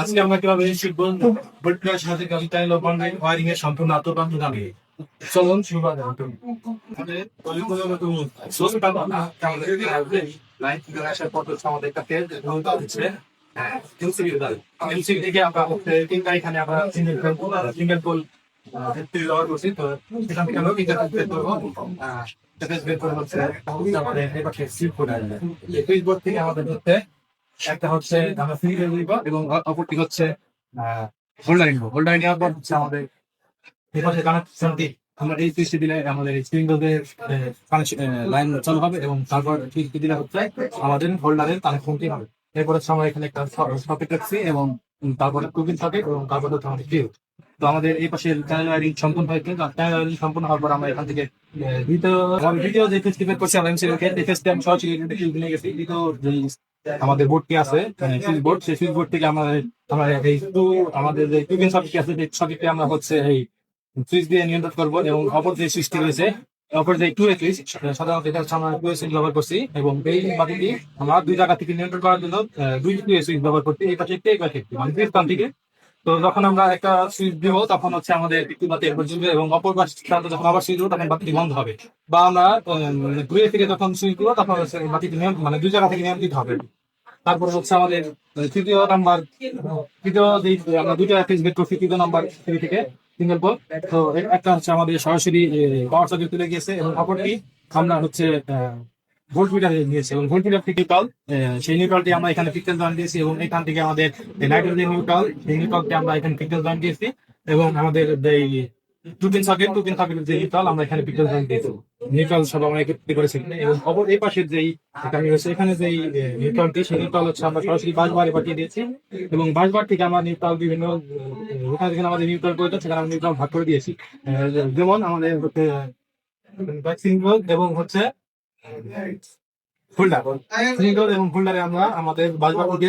আজকে আমরা কীভাবে শিখব? বটকার সাথে কবিতায় ওয়ারিং এর সম্পূর্ণ আত্মবান্ধ জানি চলুন শুরু করা যাক লাইন থেকে আসার পর আমাদের কাছে করে হচ্ছে। আমাদের একটা হচ্ছে এবং অপরটি হচ্ছে নেওয়ার পর হচ্ছে আমাদের আমরা এই দিলে আমাদের লাইন চালু হবে, এবং তারপর দিলে হচ্ছে আমাদের হোল্ডারের কানেকশনটি হবে। এরপর আমরা এখানে একটা রাখছি এবং তারপরে কুকিং এবং তারপরে হচ্ছে আমাদের তো আমাদের এই পাশে টায়ার ওয়ারিং সম্পূর্ণ ওয়ারিং সম্পূর্ণ হওয়ার পর আমরা এখান থেকে দ্বিতীয় যে করছি, আমরা এই আমি সরাসরি নিয়ে গেছি। আমাদের বোর্ডটি আছে সুইচ বোর্ড সেই সুইচ বোর্ড থেকে আমরা আমরা এই টু আমাদের যে কুকিং সকেটটি আছে, সেই আমরা হচ্ছে এই সুইচ দিয়ে নিয়ন্ত্রণ করব এবং অপর যে সুইচটি রয়েছে সাধারণত এটা হচ্ছে আমরা দুই জায়গা থেকে নিয়ন্ত্রণ করার জন্য দুই টু মানে দুই থেকে তো যখন আমরা একটা সুইচ দিব, তখন হচ্ছে আমাদের একটি এবং অপর পাশ যখন আবার সুইচ তখন বাতিটি বন্ধ হবে। বা আমরা ঘুরে ফিরে যখন সুইচ দিব, তখন হচ্ছে বাতিটি নিয়ন্ত্রণ মানে দুই জায়গা থেকে নিয়ন্ত্রিত হবে। তারপর হচ্ছে আমাদের তৃতীয় নাম্বার তৃতীয় আমরা দুইটা ফেস নাম্বার থেকে সিঙ্গেল বল। তো একটা হচ্ছে আমাদের সরাসরি পাওয়ার সার্কিট তুলে গিয়েছে এবং অপরটি আমরা হচ্ছে ভোল্ট মিটার নিয়েছি। এবং ভোল্ট মিটার নিউট্রাল সেই নিউট্রালটি আমরা এখানে পিক্সেল জয়েন দিয়েছি এবং এখান থেকে আমাদের নাইট্রোজেন নিউট্রাল সেই নিউট্রালটি আমরা এখানে পিক্সেল জয়েন দিয়েছি এবং আমাদের, এই দুদিন পিন সকেট টু পিন সকেটের যে নিউট্রাল আমরা এখানে পিক্সেল জয়েন দিয়েছি। নিউট্রাল সব আমরা একত্রিত করেছি এবং অপর এই পাশের যেই এখানে রয়েছে, এখানে যেই নিউট্রালটি সেই নিউট্রাল হচ্ছে আমরা সরাসরি বাস বারে পাঠিয়ে দিয়েছি। এবং বাসবার থেকে আমরা নিউট্রাল বিভিন্ন যেখানে যেখানে আমাদের নিউট্রাল প্রয়োজন সেখানে আমরা নিউট্রাল ভাগ করে দিয়েছি। যেমন আমাদের হচ্ছে সিঙ্গল এবং হচ্ছে ফুলডার সিঙ্গল এবং ফুলডারে আমরা আমাদের বাসবার থেকে